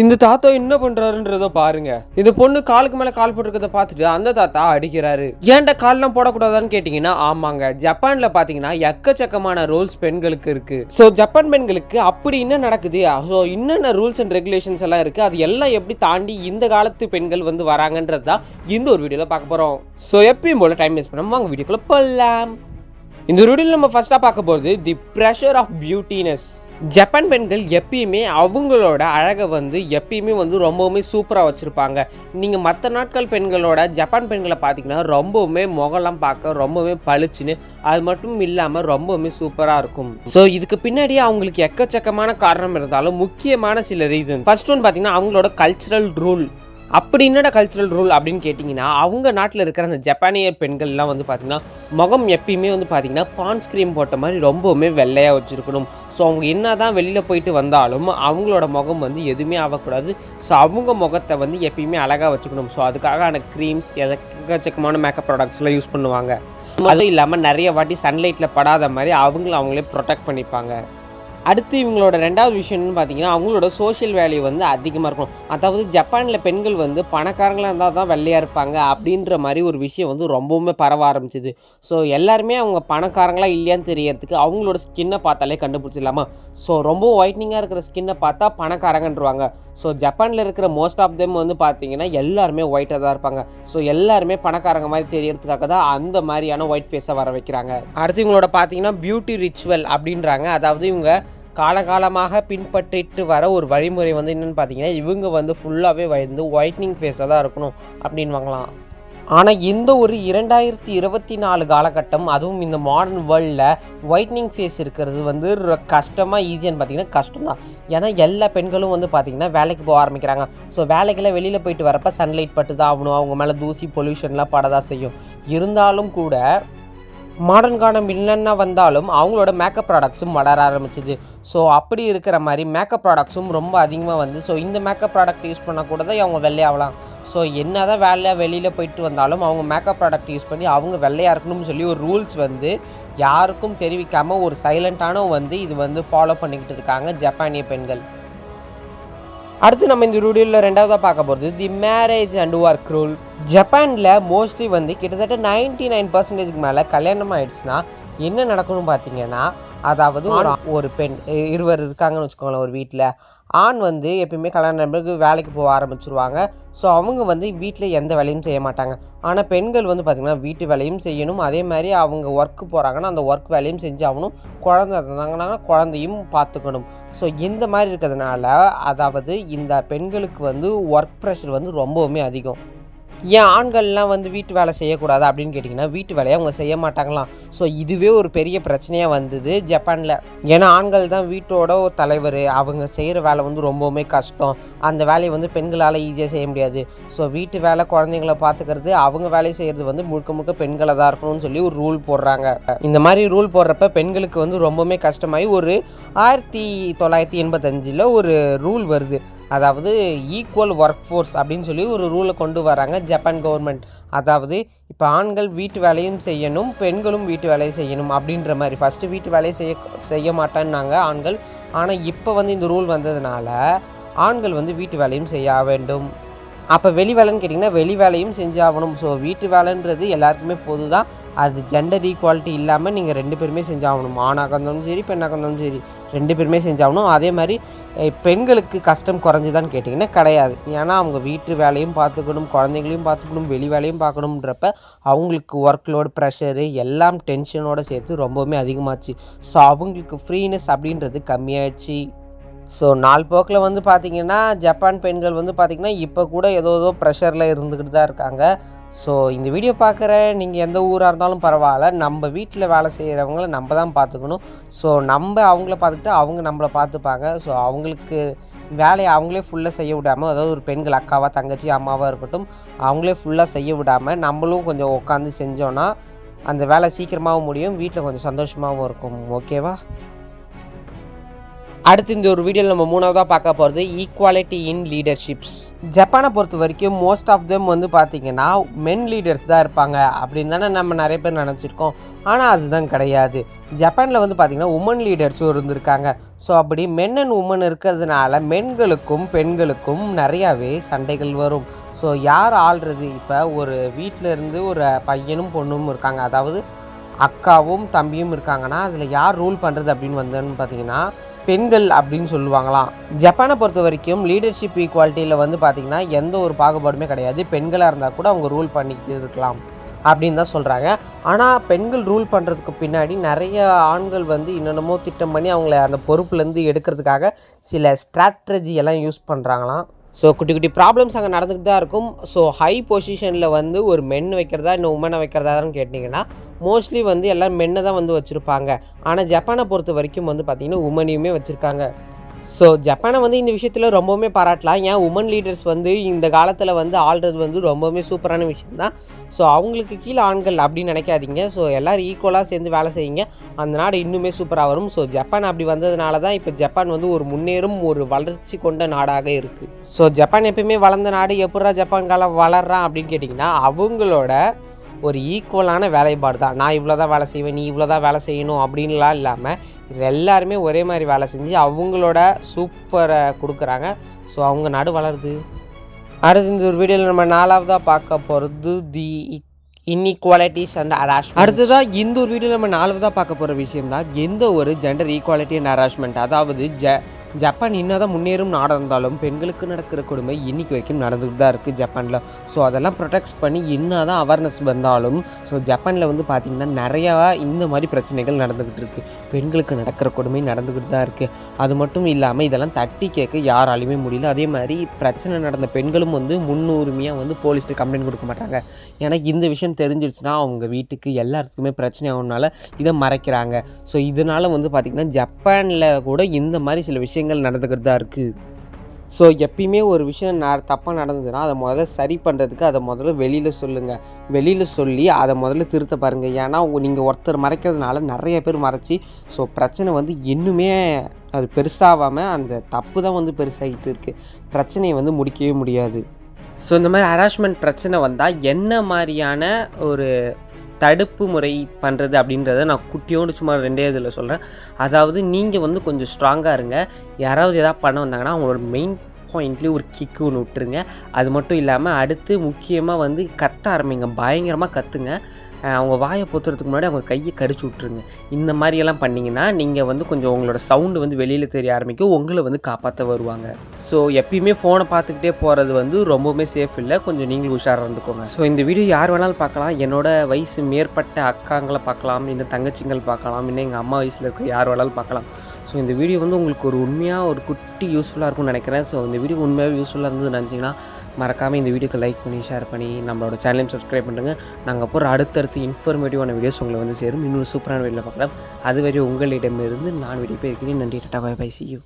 இந்த தாத்தா என்ன பண்றாருன்றத பாருங்க. இந்த பொண்ணு காலுக்கு மேல கால் போட்டுருக்கத பார்த்துட்டு அந்த தாத்தா அடிக்கிறாரு. ஏன்டா கால்லாம் போடக்கூடாதான்னு கேட்டீங்கன்னா ஆமாங்க. ஜப்பான்ல பாத்தீங்கன்னா எக்கச்சக்கமான ரூல்ஸ் பெண்களுக்கு இருக்கு. ஸோ ஜப்பான் பெண்களுக்கு அப்படி என்ன நடக்குது? ஸோ என்னென்ன ரூல்ஸ் அண்ட் ரெகுலேஷன்ஸ் எல்லாம் இருக்கு? அது எல்லாம் எப்படி தாண்டி இந்த காலத்து பெண்கள் வந்து வராங்கன்றது தான் இந்த ஒரு வீடியோல பார்க்க போறோம். ஸோ எப்பயும் போல டைம் வேஸ்ட் பண்ணாம வாங்க வீடியோக்குள்ள போகலாம் இந்த ரூடில் நம்ம ஃபர்ஸ்ட்டாக பார்க்க போகிறது the pressure of beautiness Japan பெண்கள் எப்பயுமே அவங்களோட அழகை வந்து எப்பயுமே வந்து ரொம்பவுமே சூப்பராக வச்சுருப்பாங்க. நீங்கள் மற்ற நாட்கள் பெண்களோட ஜப்பான் பெண்களை பார்த்தீங்கன்னா ரொம்பவுமே முகலாம் பார்க்க ரொம்பவுமே பளிச்சுன்னு அது மட்டும் இல்லாமல் ரொம்பவுமே சூப்பராக இருக்கும். ஸோ இதுக்கு பின்னாடி அவங்களுக்கு எக்கச்சக்கமான காரணம் இருந்தாலும் முக்கியமான சில ரீசன் ஃபர்ஸ்ட் ஒன் பார்த்தீங்கன்னா அவங்களோட கல்ச்சுரல் ரூல் அப்படி என்னடா கல்ச்சுரல் ரூல் அப்படின்னு கேட்டிங்கன்னா அவங்க நாட்டில் இருக்கிற அந்த ஜப்பானிய பெண்கள்லாம் வந்து பார்த்திங்கன்னா முகம் எப்பயுமே வந்து பார்த்திங்கன்னா பான்ஸ் க்ரீம் போட்ட மாதிரி ரொம்பவுமே வெள்ளையாக வச்சுருக்கணும். ஸோ அவங்க என்ன தான் வெளியில் போயிட்டு வந்தாலும் அவங்களோட முகம் வந்து எதுவுமே ஆகக்கூடாது. ஸோ அவங்க முகத்தை வந்து எப்பயுமே அழகாக வச்சுக்கணும். ஸோ அதுக்காக க்ரீம்ஸ் எக்கச்சக்கமான மேக்கப் ப்ராடக்ட்ஸ்லாம் யூஸ் பண்ணுவாங்க. அதுவும் இல்லாமல் நிறைய வாட்டி சன்லைட்டில் படாத மாதிரி அவங்கள அவங்களே ப்ரொடெக்ட் பண்ணிப்பாங்க. அடுத்து இவங்களோட ரெண்டாவது விஷயம்னு பார்த்தீங்கன்னா அவங்களோட சோஷியல் வேல்யூ வந்து அதிகமாக இருக்கும் அதாவது ஜப்பானில் பெண்கள் வந்து பணக்காரங்களாக இருந்தால் தான் வெள்ளையாக இருப்பாங்க அப்படின்ற மாதிரி ஒரு விஷயம் வந்து ரொம்பவுமே பரவ ஆரம்பிச்சிது. ஸோ எல்லாருமே அவங்க பணக்காரங்களாக இல்லையான்னு தெரியறதுக்கு அவங்களோட ஸ்கின்னை பார்த்தாலே கண்டுபிடிச்சிடலாமா? ஸோ ரொம்ப ஒயிட்னிங்காக இருக்கிற ஸ்கின்னை பார்த்தா பணக்காரங்கன்றவாங்க. ஸோ ஜப்பானில் இருக்கிற மோஸ்ட் ஆஃப் தெம் வந்து பார்த்தீங்கன்னா எல்லாருமே ஒயிட்டாக தான் இருப்பாங்க. ஸோ எல்லாருமே பணக்காரங்க மாதிரி தெரியறதுக்காக தான் அந்த மாதிரியான ஒயிட் ஃபேஸை வர வைக்கிறாங்க. அடுத்து இவங்களோட பார்த்தீங்கன்னா பியூட்டி ரிச்சுவல் அப்படின்றாங்க. அதாவது இவங்க காலகாலமாக பின்பற்றிட்டு வர ஒரு வழிமுறை வந்து என்னென்னு பார்த்தீங்கன்னா இவங்க வந்து ஃபுல்லாகவே வந்து ஒயிட்னிங் ஃபேஸாக தான் இருக்கணும் அப்படின்வாங்களாம் ஆனால் இந்த ஒரு இரண்டாயிரத்தி இருபத்தி நாலு காலகட்டம் அதுவும் இந்த மாடர்ன் வேர்ல்டில் ஒயிட்னிங் ஃபேஸ் இருக்கிறது வந்து கஷ்டமாக ஈஸியான்னு பார்த்தீங்கன்னா கஷ்டம் தான் ஏன்னா எல்லா பெண்களும் வந்து பார்த்திங்கன்னா வேலைக்கு போக ஆரம்பிக்கிறாங்க. ஸோ வேலைக்கெல்லாம் வெளியில் போயிட்டு வரப்போ சன்லைட் பட்டு தான் ஆகணும். அவங்க மேலே தூசி பொல்யூஷன்லாம் படதான் செய்யும். இருந்தாலும் கூட மாடர்ன் காலம் இல்லைன்னா வந்தாலும் அவங்களோட மேக்கப் ப்ராடக்ட்ஸும் வளர ஆரம்பிச்சிது. ஸோ அப்படி இருக்கிற மாதிரி மேக்கப் ப்ராடக்ட்ஸும் ரொம்ப அதிகமாக வந்து ஸோ இந்த மேக்கப் ப்ராடக்ட் யூஸ் பண்ணக்கூட தான் அவங்க வெள்ளையாகலாம். ஸோ என்ன தான் வேலையாக வெளியில் போயிட்டு வந்தாலும் அவங்க மேக்கப் ப்ராடக்ட் யூஸ் பண்ணி அவங்க வெள்ளையாக இருக்கணும்னு சொல்லி ஒரு ரூல்ஸ் வந்து யாருக்கும் தெரிவிக்காமல் ஒரு சைலண்ட்டான வந்து இது வந்து ஃபாலோ பண்ணிக்கிட்டு இருக்காங்க ஜப்பானிய பெண்கள். அடுத்து நம்ம இந்த வீடியோவில் ரெண்டாவதாக பார்க்க போகிறது the marriage and work rule ஜப்பானில் மோஸ்ட்லி வந்து கிட்டத்தட்ட நைன்டி நைன் பர்சன்டேஜ்க்கு மேலே கல்யாணம் ஆயிடுச்சுன்னா என்ன நடக்கணும் பார்த்தீங்கன்னா அதாவது ஒரு பெண் இருவர் இருக்காங்கன்னு வச்சுக்கோங்களேன் ஒரு வீட்டில் ஆண் வந்து எப்பயுமே கல்யாணம் பிறகு வேலைக்கு போக ஆரம்பிச்சிருவாங்க. ஸோ அவங்க வந்து வீட்டில் எந்த வேலையும் செய்ய மாட்டாங்க. ஆனால் பெண்கள் வந்து பார்த்திங்கன்னா வீட்டு வேலையும் செய்யணும். அதே மாதிரி அவங்க ஒர்க்கு போகிறாங்கன்னா அந்த ஒர்க் வேலையும் செஞ்சு ஆகணும் குழந்தை இருந்தாங்கன்னா குழந்தையும் பார்த்துக்கணும் ஸோ இந்த மாதிரி இருக்கிறதுனால அதாவது இந்த பெண்களுக்கு வந்து ஒர்க் ப்ரெஷர் வந்து ரொம்பவுமே அதிகம். ஏன் ஆண்கள்லாம் வந்து வீட்டு வேலை செய்யக்கூடாது அப்படின்னு கேட்டிங்கன்னா வீட்டு வேலையை அவங்க செய்ய மாட்டாங்களாம். ஸோ இதுவே ஒரு பெரிய பிரச்சனையாக வந்தது ஜப்பானில். ஏன்னா ஆண்கள் தான் வீட்டோட ஒரு தலைவர். அவங்க செய்கிற வேலை வந்து ரொம்பவுமே கஷ்டம். அந்த வேலையை வந்து பெண்களால் ஈஸியாக செய்ய முடியாது. ஸோ வீட்டு வேலை குழந்தைங்கள பார்த்துக்கிறது அவங்க வேலையை செய்கிறது வந்து முழுக்க முழுக்க பெண்களை தான் இருக்கணும்னு சொல்லி ஒரு ரூல் போடுறாங்க. இந்த மாதிரி ரூல் போடுறப்ப பெண்களுக்கு வந்து ரொம்பவுமே கஷ்டமாகி ஒரு ஆயிரத்தி தொள்ளாயிரத்தி எண்பத்தஞ்சில் ஒரு ரூல் வருது. அதாவது ஈக்குவல் ஒர்க் ஃபோர்ஸ் அப்படின்னு சொல்லி ஒரு ரூலை கொண்டு வராங்க ஜப்பான் கவர்மெண்ட் அதாவது இப்போ ஆண்கள் வீட்டு வேலையும் செய்யணும் பெண்களும் வீட்டு வேலையை செய்யணும் அப்படின்ற மாதிரி. ஃபஸ்ட்டு வீட்டு வேலையை செய்ய செய்ய மாட்டேன்னாங்க ஆண்கள். ஆனால் இப்போ வந்து இந்த ரூல் வந்ததுனால ஆண்கள் வந்து வீட்டு வேலையும் செய்ய வேண்டும். அப்போ வெளி வேலைன்னு கேட்டிங்கன்னா வெளி வேலையும் செஞ்சாகணும். ஸோ வீட்டு வேலைன்றது எல்லாருக்குமே பொது தான் அது ஜெண்டர் ஈக்குவாலிட்டி இல்லாமல் நீங்கள் ரெண்டு பேருமே செஞ்சாகணும். ஆணாக இருந்தாலும் சரி பெண்ணாக இருந்தாலும் சரி ரெண்டு பேருமே செஞ்சாகணும். அதே மாதிரி பெண்களுக்கு கஷ்டம் குறைஞ்சுதான்னு கேட்டிங்கன்னா கிடையாது. ஏன்னா அவங்க வீட்டு வேலையும் பார்த்துக்கணும் குழந்தைங்களையும் பார்த்துக்கணும் வெளி வேலையும் பார்க்கணுன்றப்ப அவங்களுக்கு ஒர்க் லோடு ப்ரெஷரு எல்லாம் டென்ஷனோடு சேர்த்து ரொம்பவுமே அதிகமாச்சு. ஸோ அவங்களுக்கு ஃப்ரீனஸ் அப்படின்றது கம்மியாகிடுச்சு ஸோ நாள் போக்கில் வந்து பார்த்திங்கன்னா ஜப்பான் பெண்கள் வந்து பார்த்திங்கன்னா இப்போ கூட ஏதோ ஏதோ ப்ரெஷரில் இருந்துக்கிட்டு தான் இருக்காங்க. ஸோ இந்த வீடியோ பார்க்குற நீங்கள் எந்த ஊராக இருந்தாலும் பரவாயில்ல. நம்ம வீட்டில் வேலை செய்கிறவங்கள நம்ம தான் பார்த்துக்கணும். ஸோ நம்ம அவங்கள பார்த்துக்கிட்டு அவங்க நம்மளை பார்த்துப்பாங்க. ஸோ அவங்களுக்கு வேலையை அவங்களே ஃபுல்லாக செய்ய விடாமல் அதாவது ஒரு பெண்கள் அக்காவாக தங்கச்சி அம்மாவாக இருக்கட்டும் அவங்களே ஃபுல்லாக செய்ய விடாமல் நம்மளும் கொஞ்சம் உட்காந்து செஞ்சோன்னா அந்த வேலை சீக்கிரமாகவும் முடியும். வீட்டில் கொஞ்சம் சந்தோஷமாகவும் இருக்கும். ஓகேவா அடுத்து இந்த ஒரு வீடியோவில் நம்ம மூணாவதாக பார்க்க போகிறது ஈக்குவாலிட்டி இன் லீடர்ஷிப்ஸ் ஜப்பானை பொறுத்த வரைக்கும் மோஸ்ட் ஆஃப் தெம் வந்து பார்த்திங்கன்னா மென் லீடர்ஸ் தான் இருப்பாங்க. அப்படின்னு தானே நம்ம நிறைய பேர் நினச்சிருக்கோம். ஆனால் அதுதான் கிடையாது. ஜப்பானில் வந்து பார்த்திங்கன்னா உமன் லீடர்ஸும் இருந்திருக்காங்க. ஸோ அப்படி மென் அண்ட் உமன் இருக்கிறதுனால மென்களுக்கும் பெண்களுக்கும் நிறையாவே சண்டைகள் வரும். ஸோ யார் ஆள்றது? இப்போ ஒரு வீட்டில் இருந்து ஒரு பையனும் பொண்ணும் இருக்காங்க. அதாவது அக்காவும் தம்பியும் இருக்காங்கன்னா அதில் யார் ரூல் பண்ணுறது அப்படின்னு வந்தோன்னு பார்த்தீங்கன்னா பெண்கள் அப்படின்னு சொல்லுவாங்களாம். ஜப்பானை பொறுத்த வரைக்கும் லீடர்ஷிப் ஈக்குவாலிட்டியில் வந்து பார்த்திங்கன்னா எந்த ஒரு பாகுபாடுமே கிடையாது. பெண்களாக இருந்தால் கூட அவங்க ரூல் பண்ணிக்கிட்டு இருக்கலாம் அப்படின்னு தான் சொல்கிறாங்க ஆனால் பெண்கள் ரூல் பண்ணுறதுக்கு பின்னாடி நிறைய ஆண்கள் வந்து என்னென்னமோ திட்டம் பண்ணி அவங்கள அந்த பொறுப்புலேருந்து எடுக்கிறதுக்காக சில ஸ்ட்ராட்டஜி எல்லாம் யூஸ் பண்ணுறாங்களாம் ஸோ குட்டி குட்டி ப்ராப்ளம்ஸ் அங்கே நடந்துகிட்டு தான் இருக்கும். ஸோ ஹை பொசிஷனில் வந்து ஒரு மென் வைக்கிறதா இன்னும் உமனை வைக்கிறதான்னு கேட்டிங்கன்னா மோஸ்ட்லி வந்து எல்லோரும் மென்னை தான் வந்து வச்சுருப்பாங்க. ஆனால் ஜப்பானை பொறுத்த வரைக்கும் வந்து பார்த்திங்கன்னா உமனையுமே வச்சுருக்காங்க. ஸோ ஜப்பானை வந்து இந்த விஷயத்தில் ரொம்பவுமே பாராட்டலாம். ஏன்? உமன் லீடர்ஸ் வந்து இந்த காலத்தில் வந்து ஆள்றது வந்து ரொம்பவுமே சூப்பரான விஷயம் தான் ஸோ அவங்களுக்கு கீழே ஆண்கள் அப்படின்னு நினைக்காதீங்க. ஸோ எல்லோரும் ஈக்குவலாக சேர்ந்து வேலை செய்யுங்க. அந்த நாடு இன்னுமே சூப்பராக வரும். ஸோ ஜப்பான் அப்படி வந்ததுனால தான் இப்போ ஜப்பான் வந்து ஒரு முன்னேறும் ஒரு வளர்ச்சி கொண்ட நாடாக இருக்குது ஸோ ஜப்பான் எப்பயுமே வளர்ந்த நாடு எப்படா ஜப்பான் காலம் வளர்றான் அப்படின்னு கேட்டிங்கன்னா அவங்களோட ஒரு ஈக்குவலான வேலைப்பாடு தான் நான் இவ்வளோ தான் வேலை செய்வேன் நீ இவ்வளோ தான் வேலை செய்யணும் அப்படின்லாம் இல்லாமல் இது எல்லாருமே ஒரே மாதிரி வேலை செஞ்சு அவங்களோட சூப்பரை கொடுக்குறாங்க. ஸோ அவங்க நாடு வளருது. அடுத்து இந்த ஒரு வீடியோவில் நம்ம நாலாவதாக பார்க்க போகிறது தி இன்இக்வாலிட்டிஸ் அண்ட் ஹராஸ்மெண்ட் அடுத்ததாக இந்த ஒரு வீடியோ நம்ம நாலாவதாக பார்க்க போகிற விஷயம் தான் எந்த ஒரு ஜெண்டர் ஈக்குவாலிட்டி அண்ட் ஹராஸ்மெண்ட் அதாவது ஜ ஜப்பான் என்னதான் முன்னேறும் நாடாக இருந்தாலும் பெண்களுக்கு நடக்கிற கொடுமை இன்னைக்கு வரைக்கும் நடந்துகிட்டு தான் இருக்குது ஜப்பானில். ஸோ அதெல்லாம் ப்ரொடெக்ட் பண்ணி இன்னும் தான் அவேர்னஸ் வந்தாலும் ஸோ ஜப்பானில் வந்து பார்த்திங்கன்னா நிறையா இந்த மாதிரி பிரச்சனைகள் நடந்துக்கிட்டு இருக்குது பெண்களுக்கு நடக்கிற கொடுமை நடந்துக்கிட்டு தான் இருக்குது அது மட்டும் இல்லாமல் இதெல்லாம் தட்டி கேட்க யாராலையுமே முடியல. அதே மாதிரி பிரச்சனை நடந்த பெண்களும் வந்து முன்னுரிமையாக வந்து போலீஸ்ட்டு கம்ப்ளைண்ட் கொடுக்க மாட்டாங்க. ஏன்னா இந்த விஷயம் தெரிஞ்சிருச்சுன்னா அவங்க வீட்டுக்கு எல்லாத்துக்குமே பிரச்சனை ஆகுனால இதை மறைக்கிறாங்க. ஸோ இதனால் வந்து பார்த்திங்கன்னா ஜப்பானில் கூட இந்த மாதிரி சில விஷயம் விஷயங்கள் நடந்துக்கிட்டு தான் இருக்குது ஸோ எப்பயுமே ஒரு விஷயம் ந தப்பாக நடந்ததுன்னா அதை முதல்ல சரி பண்ணுறதுக்கு அதை முதல்ல வெளியில் சொல்லுங்கள் வெளியில் சொல்லி அதை முதல்ல திருத்த பாருங்கள் ஏன்னா நீங்கள் ஒருத்தர் மறைக்கிறதுனால நிறைய பேர் மறைச்சி ஸோ பிரச்சனை வந்து இன்னுமே அது பெருசாகாமல் அந்த தப்பு தான் வந்து பெருசாகிட்டு இருக்குது பிரச்சனையை வந்து முடிக்கவே முடியாது. ஸோ இந்த மாதிரி ஹராஸ்மெண்ட் பிரச்சனை வந்தால் என்ன மாதிரியான ஒரு தடுப்பு முறை பண்ணுறது அப்படின்றத நான் குட்டியோடு சும்மா ரெண்டே இதில் சொல்கிறேன் அதாவது நீங்கள் வந்து கொஞ்சம் ஸ்ட்ராங்காக இருங்க. யாராவது எதாவது பண்ண வந்தாங்கன்னா அவங்களோட மெயின் பாயிண்ட்லேயும் ஒரு கிக்கு ஒன்று விட்டுருங்க. அது மட்டும் இல்லாமல் அடுத்து முக்கியமாக வந்து கத்த ஆரம்பிங்க. பயங்கரமாக கத்துங்க. அவங்க வாயை பொத்துறதுக்கு முன்னாடி அவங்க கையை கடிச்சு விட்ருங்க இந்த மாதிரியெல்லாம் பண்ணிங்கன்னா நீங்கள் வந்து கொஞ்சம் உங்களோட சவுண்டு வந்து வெளியில் தெரிய ஆரம்பிக்கும். உங்களை வந்து காப்பாற்ற வருவாங்க. ஸோ எப்பயுமே ஃபோனை பார்த்துக்கிட்டே போகிறது வந்து ரொம்பவுமே சேஃப் இல்லை. கொஞ்சம் நீங்களும் உஷாராக இருந்துக்கோங்க. ஸோ இந்த வீடியோ யார் வேணாலும் பார்க்கலாம். என்னோட வயசு மேற்பட்ட அக்காங்களை பார்க்கலாம். இன்னும் தங்கச்சிங்கள் பார்க்கலாம். இன்னும் எங்கள் அம்மா வயசில் இருக்க யார் வேணாலும் பார்க்கலாம். ஸோ இந்த வீடியோ வந்து உங்களுக்கு ஒரு உண்மையாக ஒரு குட்டி யூஸ்ஃபுல்லாக இருக்கும்னு நினைக்கிறேன். ஸோ இந்த வீடியோ உண்மையாக யூஸ்ஃபுல்லாக இருந்தது நினச்சிங்கன்னா மறக்காமல் இந்த வீடியோக்கு லைக் பண்ணி ஷேர் பண்ணி நம்மளோட சேனலையும் சப்ஸ்கிரைப் பண்ணுங்கள் நாங்கள் போகிற அடுத்து இன்ஃபர்மேட்டிவான வீடியோஸ் உங்களை வந்து சேரும். இன்னொரு சூப்பரான வீடியோவில் பார்க்கலாம். அதுவரை உங்களிடமிருந்து நான் வீடியோ போயிருக்கிறேன் நன்றி tata bye bye see you